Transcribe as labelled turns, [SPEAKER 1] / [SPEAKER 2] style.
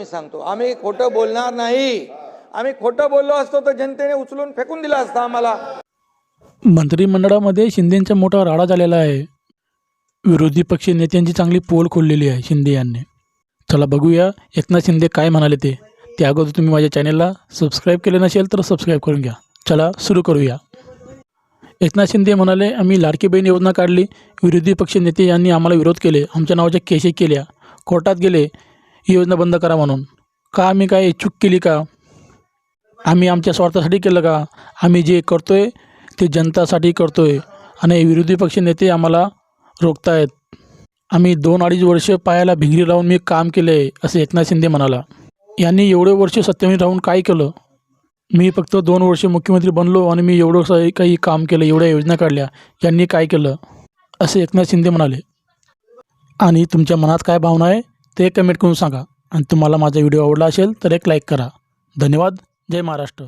[SPEAKER 1] आम्ही सांगतो. आम्ही खोटं बोलणार नाही. आम्ही खोटं बोललो असतो तर जनतेने उचलून फेकून दिला असता आम्हाला.
[SPEAKER 2] मंत्रिमंडळामध्ये शिंदेंचा मोठा राडा झालेला आहे. विरोधी पक्ष नेत्यांची चांगली पोल खोललेली आहे शिंदे यांनी. चला बघूया एकनाथ शिंदे काय म्हणाले ते. त्या अगोदर तुम्ही माझ्या चॅनेलला सबस्क्राईब केले नसेल तर सबस्क्राईब करून घ्या. चला सुरू करूया. एकनाथ शिंदे म्हणाले आम्ही लाडकी बहीण योजना काढली. विरोधी पक्ष नेते यांनी आम्हाला विरोध केले. आमच्या नावाच्या केसेस केल्या. कोर्टात गेले. योजना बंद करा म्हणून. का आम्ही काय चूक केली का? आम्ही आमच्या स्वार्थासाठी केलं का? आम्ही जे करतो आहे ते जनतासाठी करतो आहे आणि विरोधी पक्ष नेते आम्हाला रोखतायत. आम्ही दोन अडीच वर्ष पायाला भिंगरी लावून मी काम केलं आहे असे एकनाथ शिंदे म्हणाला. यांनी एवढे वर्ष सत्तेमध्ये राहून काय केलं? मी फक्त दोन वर्ष मुख्यमंत्री बनलो आणि मी एवढं काही काम केलं एवढ्या योजना काढल्या. यांनी काय केलं? असे एकनाथ शिंदे म्हणाले. आणि तुमच्या मनात काय भावना आहे? ते कमेंट करून सांगा. आणि तुम्हाला माझा व्हिडिओ आवडला असेल तर एक लाईक करा. धन्यवाद. जय महाराष्ट्र.